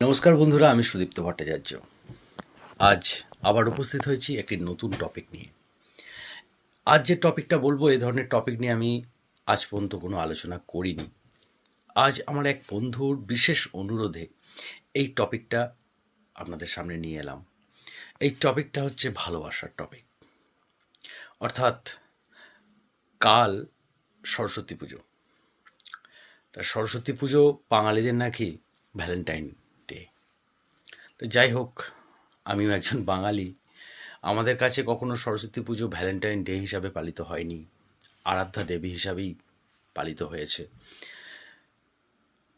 নমস্কার বন্ধুরা, আমি সুদীপ্ত ভট্টাচার্য। আজ আবার উপস্থিত হয়েছি একটি নতুন টপিক নিয়ে। আজ যে টপিকটা বলব এই ধরনের টপিক নিয়ে আমি আজ পর্যন্ত কোনো আলোচনা করিনি। আজ আমার এক বন্ধুর বিশেষ অনুরোধে এই টপিকটা আপনাদের সামনে নিয়ে এলাম। এই টপিকটা হচ্ছে ভালোবাসার টপিক অর্থাৎ কাল সরস্বতী পুজো। তা সরস্বতী পুজো বাঙালিদের নাকি ভ্যালেন্টাইন তো যাই হোক, আমিও একজন বাঙালি। আমাদের কাছে কখনো সরস্বতী পুজো ভ্যালেন্টাইন ডে হিসাবে পালিত হয়নি। আরাধ্যা দেবী হিসাবেই পালিত হয়েছে।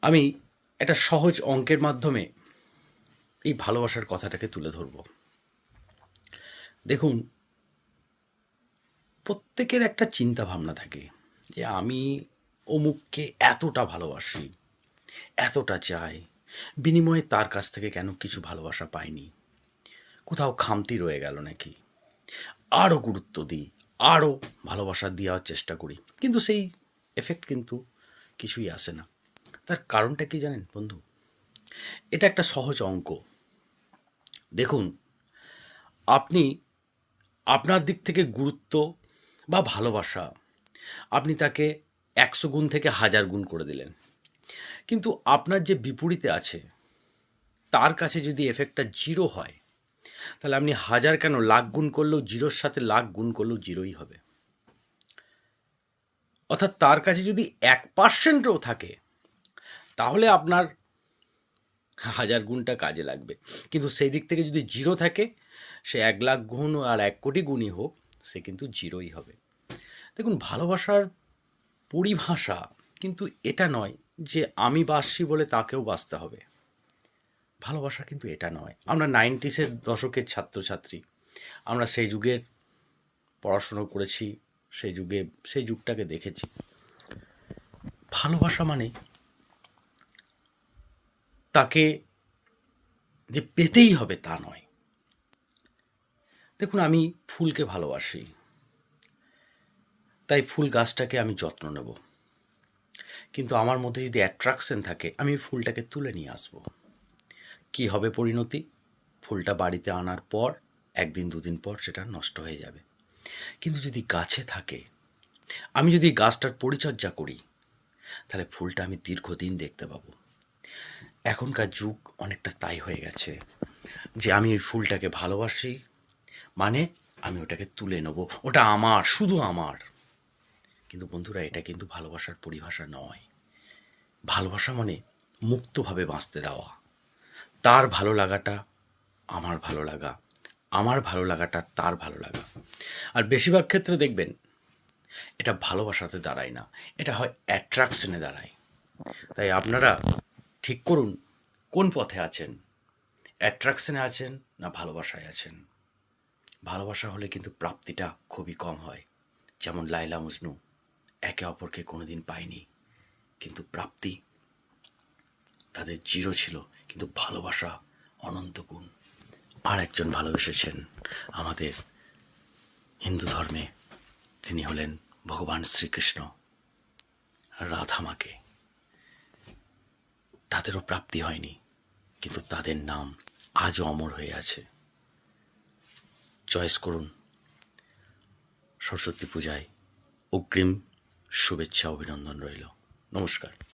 আমি একটা সহজ অঙ্কের মাধ্যমে এই ভালোবাসার কথাটাকে তুলে ধরব। দেখুন, প্রত্যেকের একটা চিন্তা ভাবনা থাকে যে আমি অমুককে এতটা ভালোবাসি, এতটা চাই বিনিময়ে তার কাছ থেকে কেন কিছু ভালোবাসা পাইনি? কোথাও খামতি রয়ে গেল নাকি? আরও গুরুত্ব দিই আরও ভালোবাসা দেওয়ার চেষ্টা করি। কিন্তু সেই এফেক্ট কিন্তু কিছুই আসে না। তার কারণটা কি জানেন বন্ধু? এটা একটা সহজ অঙ্ক। দেখুন, আপনি আপনার দিক থেকে গুরুত্ব বা ভালোবাসা, আপনি তাকে একশো গুণ থেকে হাজার গুণ করে দিলেন। কিন্তু আপনার যে বিপরীতে আছে, তার কাছে যদি এফেক্টটা জিরো হয়, তাহলে আপনি হাজার কেন লাখ গুণ করলেও জিরোর সাথে লাখ গুণ করলেও জিরোই হবে। অর্থাৎ তার কাছে যদি এক পার্সেন্টও থাকে, তাহলে আপনার হাজার গুণটা কাজে লাগবে। কিন্তু সেই দিক থেকে যদি জিরো থাকে, সে এক লাখ গুণ আর এক কোটি গুণই হোক, সে কিন্তু জিরোই হবে। দেখুন, ভালোবাসার পরিভাষা কিন্তু এটা নয় যে আমি বাসছি বলে তাকেও বাঁচতে হবে। ভালোবাসা কিন্তু এটা নয়। আমরা নাইনটিসের দশকের ছাত্রছাত্রী। আমরা সেই যুগের পড়াশুনো করেছি, সেই যুগে, সেই যুগটাকে দেখেছি। ভালোবাসা মানে তাকে যে পেতেই হবে তা নয়। দেখুন, আমি ফুলকে ভালোবাসি। তাই ফুল গাছটাকে আমি যত্ন নেব। কিন্তু আমার মধ্যে যদি অ্যাট্রাকশন থাকে, আমি ফুলটাকে তুলে নিয়ে আসব। কি হবে পরিণতি? ফুলটা বাড়িতে আনার পর, একদিন, দুদিন পর সেটা নষ্ট হয়ে যাবে। কিন্তু যদি গাছে থাকে, আমি যদি গাছটার পরিচর্যা করি, তাহলে ফুলটা আমি দীর্ঘদিন দেখতে পাবো। এখনকার যুগ অনেকটা তাই হয়ে গেছে যে আমি ওই ফুলটাকে ভালোবাসি মানে আমি ওটাকে তুলে নেব। ওটা আমার, শুধু আমার। কিন্তু বন্ধুরা, এটা কিন্তু ভালোবাসার পরিভাষা নয়। ভালোবাসা মানে মুক্তভাবে বাঁচতে দেওয়া। তার ভালো লাগাটা আমার ভালো লাগা, আমার ভালো লাগাটা তার ভালো লাগা। আর বেশিরভাগ ক্ষেত্রে দেখবেন, এটা ভালোবাসাতে দাঁড়ায় না, এটা হয় অ্যাট্রাকশনে দাঁড়ায়। তাই আপনারা ঠিক করুন, কোন পথে আছেন? অ্যাট্রাকশনে আছেন না ভালোবাসায় আছেন? ভালোবাসা হলে কিন্তু প্রাপ্তিটা খুবই কম হয়, যেমন লাইলা মজনু। একে অপরকে কোনোদিন পায়নি কিন্তু প্রাপ্তি তাদের জিরো ছিল, কিন্তু ভালোবাসা অনন্ত গুণ। আর একজন ভালোবেসেছেন আমাদের হিন্দু ধর্মে, তিনি হলেন ভগবান শ্রীকৃষ্ণ রাধামাকে। তাদেরও প্রাপ্তি হয়নি, কিন্তু তাদের নাম আজও অমর হয়ে আছে। চয়েস করুন, সরস্বতী পূজায় অগ্রিম শুভেচ্ছা অভিনন্দন রইল। নমস্কার।